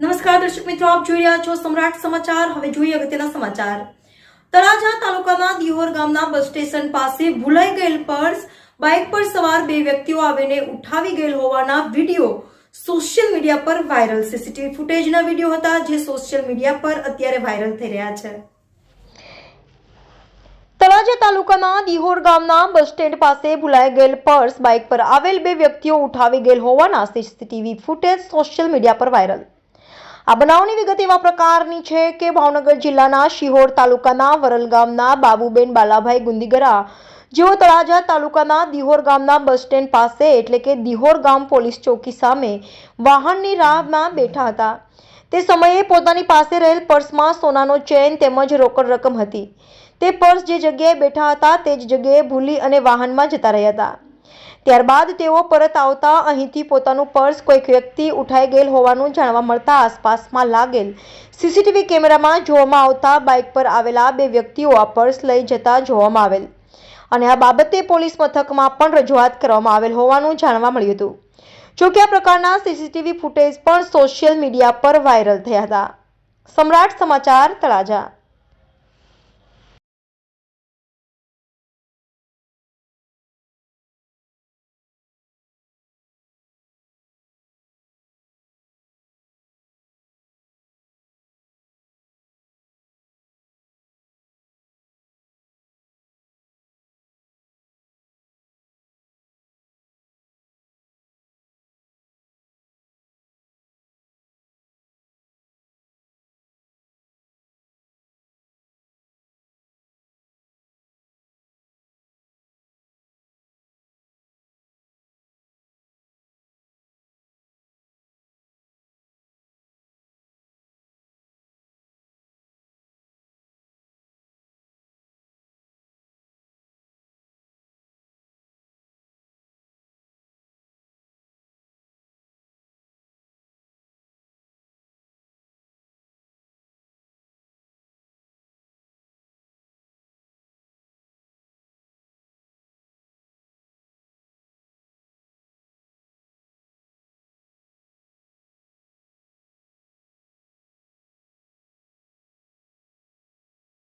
નમસ્કાર દર્શક મિત્રો, આપ જોઈ રહ્યા છો સમ્રાટ સમાચાર. હવે જોઈએ અગત્યના સમાચાર. તળાજા તાલુકાના દિહોર ગામના બસ સ્ટેશન પાસે ભૂલાઈ ગયેલ પર્સ, બાઇક પર સવાર બે વ્યક્તિઓ આવીને ઉઠાવી ગયેલ હોવાના વીડિયો સોશિયલ મીડિયા પર વાયરલ. સીસીટીવી ફૂટેજના વીડિયો હતા જે સોશિયલ મીડિયા પર અત્યારે વાયરલ થઈ રહ્યા છે. તળાજા તાલુકાના દિહોર ગામના બસ સ્ટેન્ડ પાસે ભૂલાઈ ગયેલ પર્સ, બાઇક પર આવેલ બે વ્યક્તિઓ ઉઠાવી ગયેલ હોવાના સીસીટીવી ફૂટેજ સોશિયલ મીડિયા પર વાયરલ. આ બનાવની વિગત એવા પ્રકારની છે કે ભાવનગર જિલ્લાના શિહોર તાલુકાના વરલ ગામના બાબુબેન બાલાભાઈ ગુંદીગરા, જેઓ તળાજા તાલુકાના દિહોર ગામના બસ સ્ટેન્ડ પાસે એટલે કે દિહોર ગામ પોલીસ ચોકી સામે વાહનની રાહમાં બેઠા હતા. તે સમયે પોતાની પાસે રહેલ પર્સમાં સોનાનો ચેન તેમજ રોકડ રકમ હતી. તે પર્સ જે જગ્યાએ બેઠા હતા તે જ જગ્યાએ ભૂલી અને વાહનમાં જતા રહ્યા હતા. ત્યારબાદ તેઓ પરત આવતા અહીંથી પોતાનું પર્સ કોઈક વ્યક્તિ ઉઠાઈ ગયેલ હોવાનું જાણવા મળતા આસપાસમાં લાગેલ સીસીટીવી કેમેરામાં જોવામાં આવતા બાઇક પર આવેલા બે વ્યક્તિઓ આ પર્સ લઈ જતા જોવામાં આવેલ. અને આ બાબતે પોલીસ મથકમાં પણ રજૂઆત કરવામાં આવેલ હોવાનું જાણવા મળ્યું હતું. જોકે આ પ્રકારના સીસીટીવી ફૂટેજ પણ સોશિયલ મીડિયા પર વાયરલ થયા હતા. સમ્રાટ સમાચાર તળાજા.